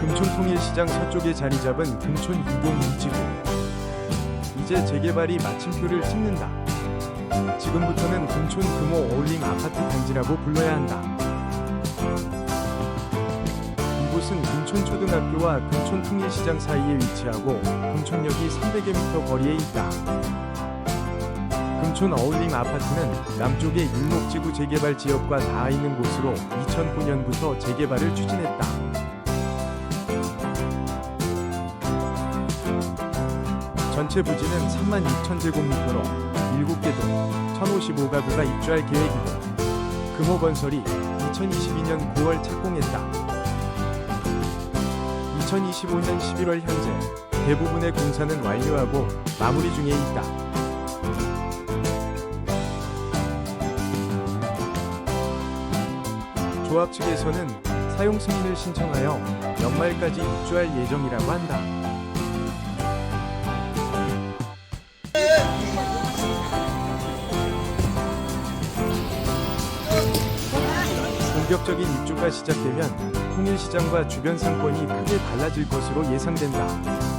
금촌통일시장 서쪽에 자리 잡은 금촌 2동 2지구. 이제 재개발이 마침표를 찍는다. 지금부터는 금촌 금호 어울림 아파트 단지라고 불러야 한다. 이곳은 금촌초등학교와 금촌통일시장 사이에 위치하고 금촌역이 300여 미터 거리에 있다. 금촌 어울림 아파트는 남쪽의 율목지구 재개발 지역과 닿아 있는 곳으로 2009년부터 재개발을 추진했다. 전체 부지는 3만 6천 제곱미터로 7개 동 1,055가구가 입주할 계획이고 금호건설이 2022년 9월 착공했다. 2025년 11월 현재 대부분의 공사는 완료하고 마무리 중에 있다. 조합 측에서는 사용 승인을 신청하여 연말까지 입주할 예정이라고 한다. 본격적인 입주가 시작되면 통일시장과 주변 상권이 크게 달라질 것으로 예상된다.